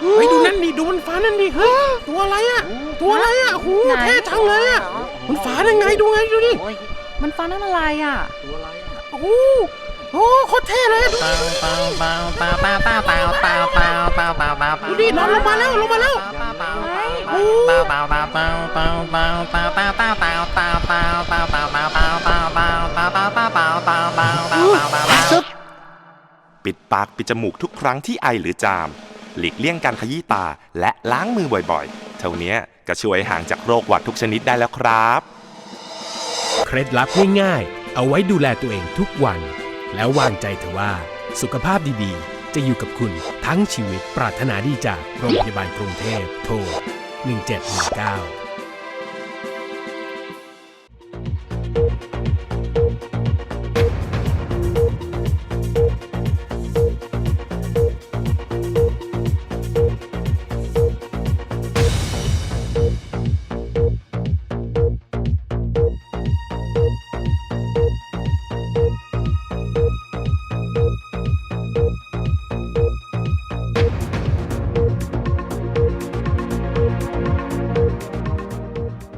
เฮ้ยดูนั่นดิดูมันฟ้านั่นดิเฮ้ยตัวอะไรอะตัวอะไรอะโอ้โหไหน เท่จังเลยอะมันฟ้าได้ไงดูไงดูดิโอ้ยมันฟ้านั่นอะไรอะ โอ้โหโอ้โคตรเท่เลยอะดูดินอนลงมาแล้วลงมาแล้วโอ้ ปิดปากปิดจมูกทุกครั้งที่ไอหรือจาม หลีกเลี่ยงการขยี้ตาและล้างมือบ่อยๆ เท่านี้ก็ช่วยห่างจากโรคหวัดทุกชนิดได้แล้วครับ เคล็ดลับง่ายๆ เอาไว้ดูแลตัวเองทุกวัน แล้ววางใจเถอะว่า สุขภาพดีๆ จะอยู่กับคุณทั้งชีวิตปรารถนาดีจากโรงพยาบาลกรุงเทพโทร1719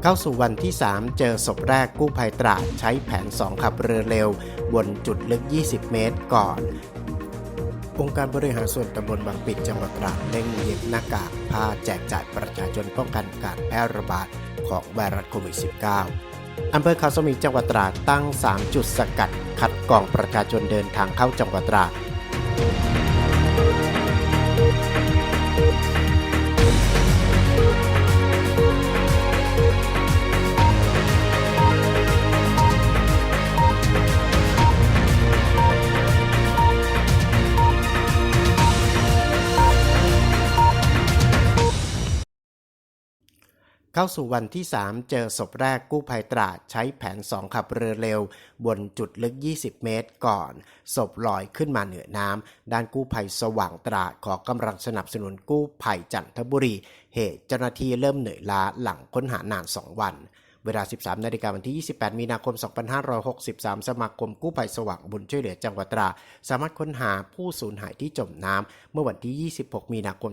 เข้าสู่วันที่ 3 เจอศพแรกกู้ภัยตราดใช้แผน 2 ขับเรือเร็ว บนจุดลึก 20 เมตรก่อน องค์การบริหารส่วนตำบลบางปิดจังหวัดตราดเร่งเย็บหน้ากากผ้าแจกจ่ายประชาชนป้องกันการแพร่ระบาดของไวรัสโควิด -19 อำเภอเขาสมิงจังหวัดตราดตั้ง 3 จุดสกัด คัดกรองประชาชนเดินทางเข้าจังหวัดตราด เข้าสู่วันที่ 3 เจอศพแรกกู้ภัยตราดใช้แผน 2 ขับเรือเร็ว บนจุดลึก 20 เมตรก่อน ศพลอยขึ้นมาเหนือน้ำ ด้านกู้ภัยสว่างตราดขอกำลังสนับสนุนกู้ภัยจันทบุรี เหตุเจ้าหน้าที่เริ่มเหนื่อยล้าหลังค้นหานาน 2 วัน เวลา 13 นาฬิกาวันที่ 28 มีนาคม 2563 สมาคมกู้ภัยสว่างบุญช่วยเหลือจังหวัดตรา สามารถค้นหาผู้สูญหายที่จมน้ำเมื่อวันที่ 26 มีนาคม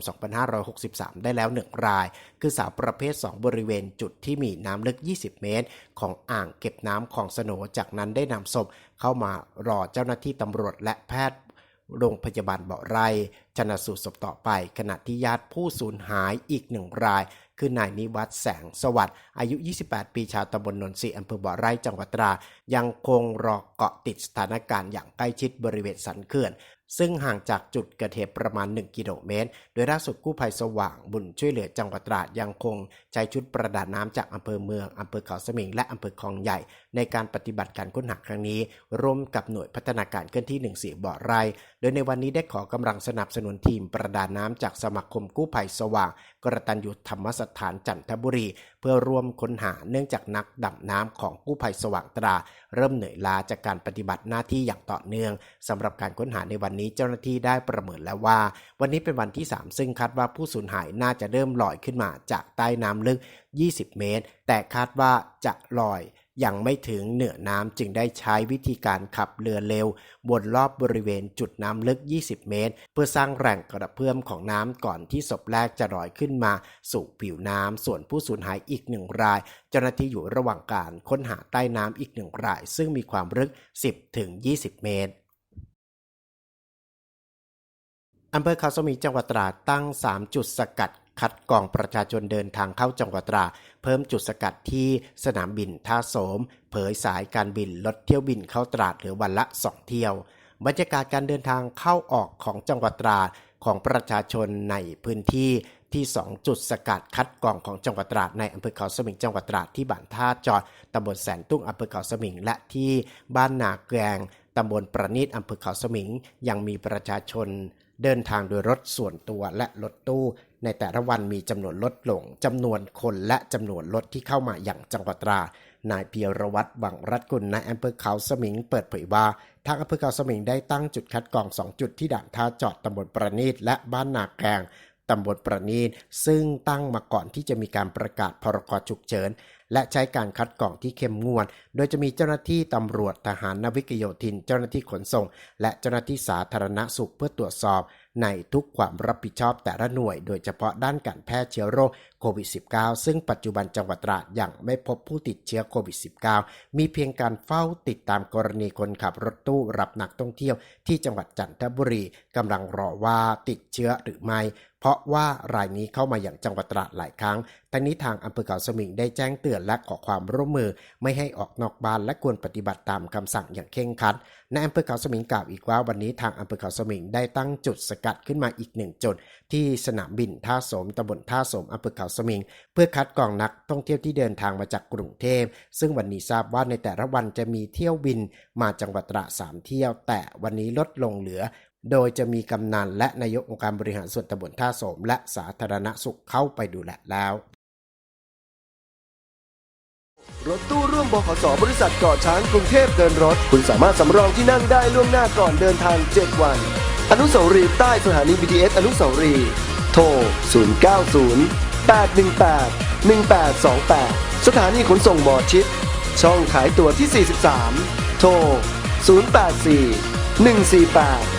2563 ได้แล้ว1ราย คือสาวประเภท 2 บริเวณจุดที่มีน้ำลึก 20 เมตร ของอ่างเก็บน้ำของสโนจากนั้นได้นำศพเข้ามารอเจ้าหน้าที่ตำรวจและแพทย์ โรงพยาบาลเบาะไร่ชนะสูตรศพต่อไปขณะที่ญาติผู้สูญหายอีกหนึ่งราย คือนายนิวัฒแสงสวัสดิ์อายุ 28 ปีชาวตำบลนนทรีอำเภอบ่อไร่จังหวัดตรา ยังคงรอเกาะติดสถานการณ์อย่างใกล้ชิดบริเวณสันเขื่อน ซึ่งห่างจากจุดเกิดเหตุประมาณ 1 กิโลเมตร โดยล่าสุดกู้ภัยสว่างบุญช่วยเหลือจังหวัดตราดยังคงใช้ชุดประดาน้ำจากอำเภอเมืองอำเภอเขาสมิง และอำเภอคลองใหญ่ ในการปฏิบัติการค้นหาครั้งนี้ ร่วมกับหน่วยพัฒนาการเคลื่อนที่14บ่อไร่โดยในวันนี้ได้ขอกำลังสนับสนุนทีมประดาน้ำจากสมาคมกู้ภัยสว่าง กระตันยุธรรมสถานจันทบุรี เพื่อร่วมค้นหาเนื่องจากนักดำน้ำของกู้ภัยสว่างตรา เริ่มเหนื่อยล้าจากการปฏิบัติหน้าที่อย่างต่อเนื่องสำหรับการค้นหาในวันนี้เจ้าหน้าที่ได้ประเมินแล้วว่า วันนี้เป็นวันที่ 3 ซึ่งคาดว่าผู้สูญหายน่าจะเริ่มลอยขึ้นมาจากใต้น้ำลึก 20 เมตร แต่คาดว่าจะลอยยังไม่ถึงเหนือน้ำจึงได้ใช้วิธีการขับเรือเร็วบนรอบบริเวณจุดน้ำลึก 20 เมตร เพื่อสร้างแรงกระเพื่อมของน้ำก่อนที่ศพแรกจะลอยขึ้นมาสู่ผิวน้ำ ส่วนผู้สูญหายอีกหนึ่งราย เจ้าหน้าที่อยู่ระหว่างการค้นหาใต้น้ำอีกหนึ่งราย ซึ่งมีความลึก 10 ถึง 20 เมตรอำเภอเขาสมิงจังหวัดตราดตั้ง 3 จุดสกัด คัดกรองประชาชนเดินทางเข้าจังหวัดตรา เพิ่มจุดสกัดที่สนามบินท่าโสม เผยสายการบินลดเที่ยวบินเข้าตราดเหลือวันละ 2 เที่ยว บรรยากาศการเดินทางเข้าออกของจังหวัดตราดของประชาชนในพื้นที่ที่ 2 จุดสกัดคัดกรองของจังหวัดตราดในอำเภอเขาสมิงจังหวัดตราดที่บ้านท่าจอดตำบลแสนตุ้งอำเภอเขาสมิงและที่บ้านนาแกง ตำบลประณีตอำเภอเขาสมิง ยังมีประชาชน เดินทางโดยรถส่วนตัวและรถตู้ ในแต่ละวันมีจำนวนลดลงจำนวนคนและจำนวนรถที่เข้ามาอย่างจังหวัดตรานายเพียรวัตรวังรัตน์กุลนายอำเภอเขาสมิง เปิดเผยว่า ทางอำเภอเขาสมิงได้ตั้งจุดคัดกรอง2จุดที่ด่านท่าจอดตำบลประณีตและบ้านนาแกงตำบลประณีตซึ่งตั้งมาก่อนที่จะมีการประกาศพรกฉุกเฉิน และใช้การคัดกรองที่เข้มงวด โดยจะมีเจ้าหน้าที่ตำรวจทหารนาวิกโยธิน เจ้าหน้าที่ขนส่ง และเจ้าหน้าที่สาธารณสุขเพื่อตรวจสอบ ในทุกความรับผิดชอบแต่ละหน่วย โดยเฉพาะด้านการแพร่เชื้อโรคโควิด -19 ซึ่งปัจจุบันจังหวัดตราดยังไม่พบผู้ติดเชื้อโควิด -19 มีเพียงการเฝ้าติดตามกรณีคนขับรถตู้รับนักท่องเที่ยวที่จังหวัดจันทบุรีกำลังรอว่าติดเชื้อหรือไม่เพราะว่ารายนี้เข้ามาอย่างจังหวัดตราดหลายครั้งทั้งนี้ทางอำเภอเขาสมิงได้แจ้งเตือนและขอความร่วมมือ ไม่ให้ออกนอกบ้านและควรปฏิบัติตามคำสั่งอย่างเคร่งครัดในอำเภอเขาสมิงกล่าวอีกว่าวันนี้ทางอำเภอเขาสมิงได้ตั้งจุดสกัดขึ้นมาอีกหนึ่งจุด ที่สนามบินท่าสมตำบลท่าสมอำเภอเขาสมิง เพื่อคัดกรองนักท่องเที่ยวที่เดินทางมาจากกรุงเทพ ซึ่งวันนี้ทราบว่าในแต่ละวันจะมีเที่ยวบินมาจังหวัดตราสามเที่ยว แต่วันนี้ลดลงเหลือ โดยจะมีกำนันและนายกองค์การบริหารส่วนตำบลท่าสม และสาธารณสุขเข้าไปดูแลแล้ว รถตู้ร่วมบขสบริษัทเกาะช้างกรุงเทพเดินรถ คุณสามารถสำรองที่นั่งได้ล่วงหน้าก่อนเดินทาง 7 วัน อนุสาวรีย์ใต้สถานี BTS อนุสาวรีย์โทร 090 818 1828 สถานีขนส่งหมอชิด ช่องขายตั๋วที่ 43 โทร 084 148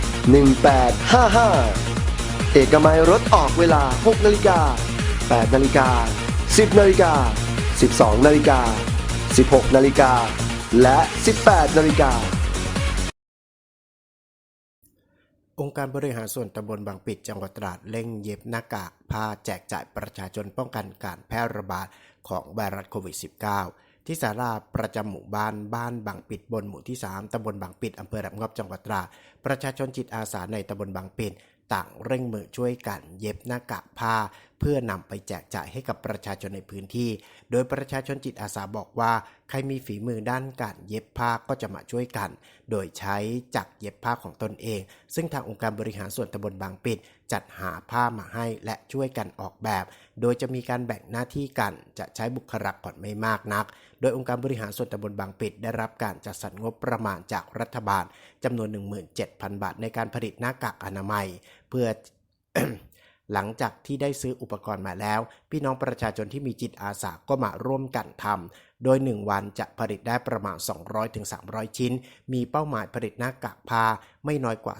1855 เอกมัยรถออกเวลา 6 นาฬิกา 8 นาฬิกา 10 นาฬิกา 12 นาฬิกา 16 นาฬิกา และ 18 นาฬิกา องค์การบริหารส่วนตำบลบางปิดจังหวัดตราดเร่งเย็บหน้ากากผ้าแจกจ่ายประชาชนป้องกันการแพร่ระบาดของไวรัสโควิด -19 ที่ศาลาประจำหมู่บ้านบ้านบางปิดบนหมู่ที่ 3ตำบลบางปิดอำเภอรับงอบจังหวัดตราดประชาชนจิตอาสาในตำบลบางปิดต่างเร่งมือช่วยกันเย็บหน้ากากผ้า เพื่อนำไปแจกจ่ายให้กับประชาชนในพื้นที่ โดยประชาชนจิตอาสาบอกว่า ใครมีฝีมือด้านการเย็บผ้าก็จะมาช่วยกัน โดยใช้จักรเย็บผ้าของตนเอง ซึ่งทางองค์การบริหารส่วนตำบลบางปิด จัดหาผ้ามาให้และช่วยกันออกแบบ โดยจะมีการแบ่งหน้าที่กันจะใช้บุคลากรไม่มากนัก โดยองค์การบริหารส่วนตำบลบางปิด ได้รับการจัดสรรงบประมาณจากรัฐบาลจำนวน 17,000 บาทในการผลิตหน้ากากอนามัย เพื่อ หลังจากที่ได้ซื้ออุปกรณ์มาแล้ว พี่น้องประชาชนที่มีจิตอาสาก็มาร่วมกันทำ โดย 1 วันจะผลิตได้ประมาณ 200-300 ชิ้น มีเป้าหมายผลิตหน้ากากผ้าไม่น้อยกว่า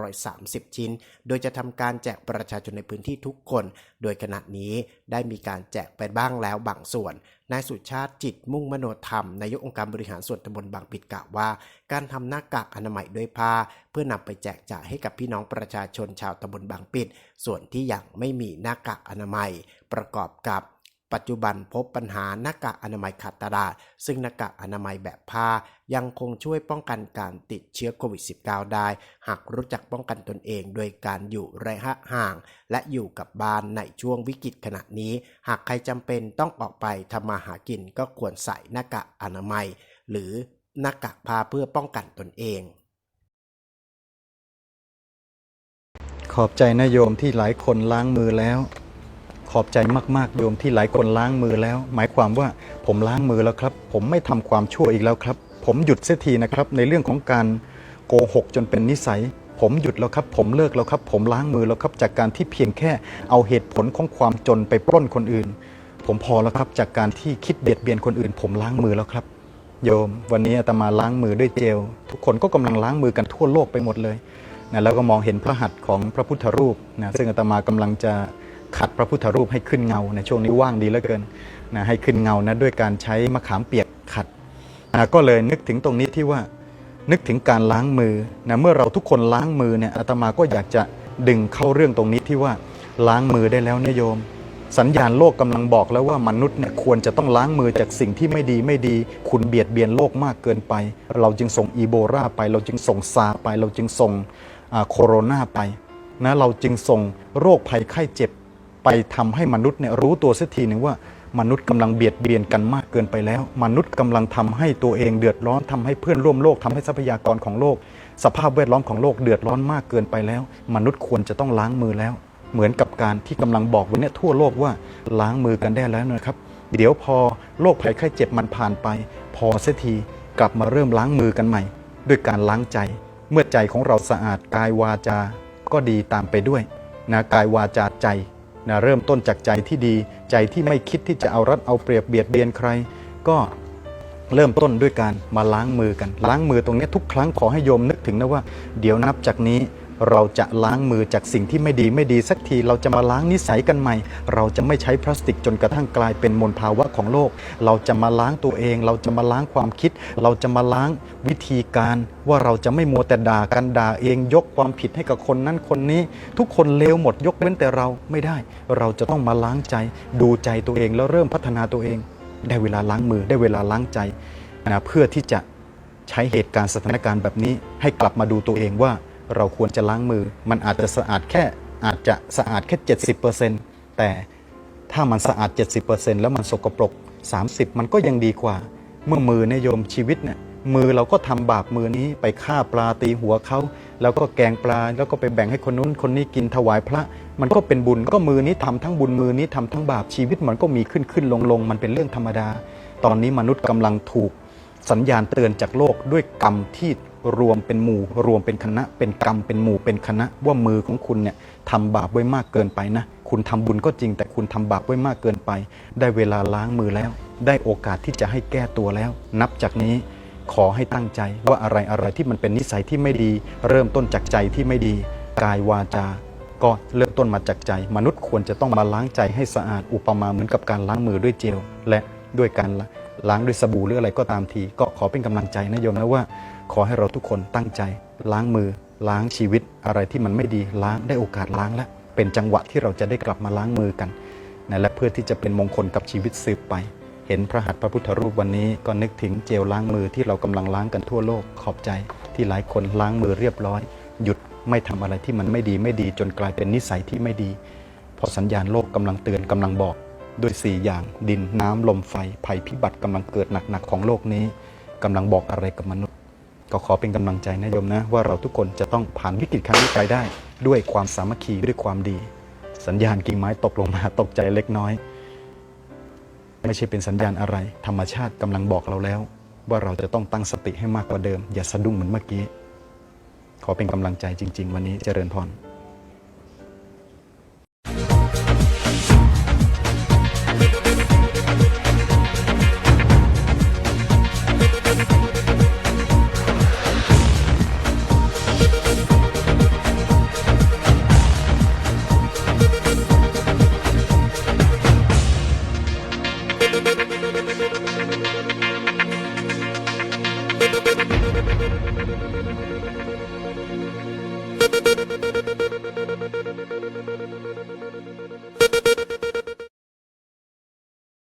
3,930 ชิ้น โดยจะทำการแจกประชาชนในพื้นที่ทุกคน โดยขณะนี้ได้มีการแจกไปบ้างแล้วบางส่วน นายสุชาติจิตมุ่งมโนธรรมนายกองค์การบริหารส่วนตำบลบางปิดกล่าวว่า การทำหน้ากากอนามัยด้วยผ้า เพื่อนำไปแจกจ่ายให้กับพี่น้องประชาชนชาวตำบลบางปิด ส่วนที่ยังไม่มีหน้ากากอนามัย ประกอบกับ ปัจจุบันพบปัญหาหน้ากากอนามัยขาดตลาด ซึ่งหน้ากากอนามัยแบบผ้ายังคงช่วยป้องกันการติดเชื้อโควิด -19 ได้ หากรู้จักป้องกันตนเอง โดยการอยู่ระยะห่าง และอยู่กับบ้านในช่วงวิกฤตขณะนี้ หากใครจำเป็นต้องออกไปทำมาหากินก็ควรใส่หน้ากากอนามัย หรือหน้ากากผ้าเพื่อป้องกันตนเอง ขอบใจนโยมที่หลายคนล้างมือแล้ว ขอบใจมากๆโยมที่หลายคนล้างมือแล้ว หมายความว่าผมล้างมือแล้วครับ ผมไม่ทำความชั่วอีกแล้วครับ ผมหยุดเสียทีนะครับ ในเรื่องของการโกหกจนเป็นนิสัย ผมหยุดแล้วครับ ผมเลิกแล้วครับ ผมล้างมือแล้วครับ จากการที่เพียงแค่เอาเหตุผลของความจนไปปล้นคนอื่น ผมพอแล้วครับ จากการที่คิดเบียดเบียนคนอื่น ผมล้างมือแล้วครับ โยม วันนี้อาตมาล้างมือด้วยเจล ทุกคนก็กำลังล้างมือกันทั่วโลกไปหมดเลยนะแล้วก็มองเห็นพระหัตถ์ของพระพุทธรูปนะซึ่งอาตมากำลังจะ ขัดพระพุทธรูปให้ขึ้นเงาในช่วงนี้ว่างดีเหลือเกินนะให้ขึ้นเงานะด้วยการใช้มะขามเปียกขัดนะก็เลยนึกถึงตรงนี้ที่ว่านึกถึงการล้างมือนะเมื่อเราทุกคนล้างมือเนี่ยอาตมาก็อยากจะดึงเข้าเรื่องตรงนี้ที่ว่าล้างมือได้แล้วเนี่ยโยม สัญญาณโลกกำลังบอกแล้วว่ามนุษย์เนี่ยควรจะต้องล้างมือจากสิ่งที่ไม่ดีไม่ดี คุณเบียดเบียนโลกมากเกินไป เราจึงส่งอีโบลาไป เราจึงส่งซาไป เราจึงส่งอ่าโคโรนาไปนะเราจึงส่งโรคภัยไข้เจ็บ ไปทำให้มนุษย์เนี่ยรู้ตัวสักทีหนึ่งว่ามนุษย์กำลังเบียดเบียนกันมากเกินไปแล้ว มนุษย์กำลังทำให้ตัวเองเดือดร้อนทำให้เพื่อนร่วมโลกทำให้ทรัพยากรของโลก สภาพแวดล้อมของโลกเดือดร้อนมากเกินไปแล้ว มนุษย์ควรจะต้องล้างมือแล้ว เหมือนกับการที่กำลังบอกวันนี้ทั่วโลกว่าล้างมือกันได้แล้วนะครับ เดี๋ยวพอโรคภัยไข้เจ็บมันผ่านไป พอเสียทีกลับมาเริ่มล้างมือกันใหม่ ด้วยการล้างใจ เมื่อใจของเราสะอาดกายวาจาก็ดีตามไปด้วยนะกายวาจาใจ นะเริ่มต้นจากใจที่ดี ใจที่ไม่คิดที่จะเอารัดเอาเปรียบเบียดเบียนใคร ก็เริ่มต้นด้วยการมาล้างมือกัน ล้างมือตรงนี้ทุกครั้งขอให้โยมนึกถึงนะว่า เดี๋ยวนับจากนี้ เราจะล้างมือจากสิ่งที่ไม่ดีไม่ดีสักทีเราจะมาล้างนิสัยกันใหม่ เราจะไม่ใช้พลาสติกจนกระทั่งกลายเป็นมลภาวะของโลก เราจะมาล้างตัวเอง เราจะมาล้างความคิด เราจะมาล้างวิธีการ ว่าเราจะไม่มัวแต่ด่ากันด่าเอง ยกความผิดให้กับคนนั้นคนนี้ ทุกคนเลวหมดยกเว้นแต่เราไม่ได้ เราจะต้องมาล้างใจ ดูใจตัวเองแล้วเริ่มพัฒนาตัวเอง ได้เวลาล้างมือได้เวลาล้างใจนะเพื่อที่จะใช้เหตุการณ์สถานการณ์แบบนี้ให้กลับมาดูตัวเองว่า เราควรจะล้างมือ มันอาจจะสะอาดแค่อาจจะสะอาดแค่ 70%แต่ถ้ามันสะอาด 70%แล้วมันสกปรก 30 มันก็ยังดีกว่า เมื่อมือเนี่ยโยมชีวิตเนี่ยมือเราก็ทำบาปมือนี้ไปฆ่าปลาตีหัวเขาแล้วก็แกงปลาแล้วก็ไปแบ่งให้คนนู้นคนนี้กินถวายพระ มันก็เป็นบุญก็มือนี้ทำทั้งบุญมือนี้ทำทั้งบาปชีวิตมันก็มีขึ้นขึ้นลงลงมันเป็นเรื่องธรรมดา ตอนนี้มนุษย์กำลังถูกสัญญาณเตือนจากโลกด้วยกรรมที่ รวมเป็นหมู่ รวมเป็นคณะ เป็นกรรมเป็นหมู่เป็นคณะ ว่ามือของคุณเนี่ยทำบาปไว้มากเกินไปนะ คุณทำบุญก็จริง แต่คุณทำบาปไว้มากเกินไป ได้เวลาล้างมือแล้ว ได้โอกาสที่จะให้แก้ตัวแล้ว นับจากนี้ขอให้ตั้งใจว่าอะไรอะไรที่มันเป็นนิสัยที่ไม่ดี เริ่มต้นจากใจที่ไม่ดีกายวาจาก็เริ่มต้นมาจากใจ มนุษย์ควรจะต้องมาล้างใจให้สะอาดอุปมาเหมือนกับการล้างมือด้วยเจลและด้วยการล้างด้วยสบู่หรืออะไรก็ตามที ก็ขอเป็นกำลังใจนะโยมนะว่า ขอให้เราทุกคนตั้งใจ ล้างมือ ล้างชีวิตอะไรที่มันไม่ดีล้างได้โอกาสล้างแล้วเป็นจังหวะที่เราจะได้กลับมาล้างมือกันนะและเพื่อที่จะเป็นมงคลกับชีวิตสืบไป เห็นพระหัตถ์พระพุทธรูปวันนี้ก็นึกถึงเจลล้างมือที่เรากำลังล้างกันทั่วโลกขอบใจ ที่หลายคนล้างมือเรียบร้อย หยุดไม่ทำอะไรที่มันไม่ดีไม่ดีจนกลายเป็นนิสัยที่ไม่ดีพราะสัญญาณโลกกำลังเตือนกำลังบอกด้วย 4 อย่างดินน้ำลมไฟภัยพิบัติกำลังเกิดหนักๆของโลกนี้กำลังบอกอะไรกับมนุษย์ ก็ขอเป็นกำลังใจนะโยมนะ ว่าเราทุกคนจะต้องผ่านวิกฤตครั้งนี้ไปได้ ด้วยความสามัคคีด้วยความดี สัญญาณกิ่งไม้ตกลงมาตกใจเล็กน้อย ไม่ใช่เป็นสัญญาณอะไร ธรรมชาติกำลังบอกเราแล้ว ว่าเราจะต้องตั้งสติให้มากกว่าเดิม อย่าสะดุ้งเหมือนเมื่อกี้ ขอเป็นกำลังใจจริง ๆ วันนี้เจริญพร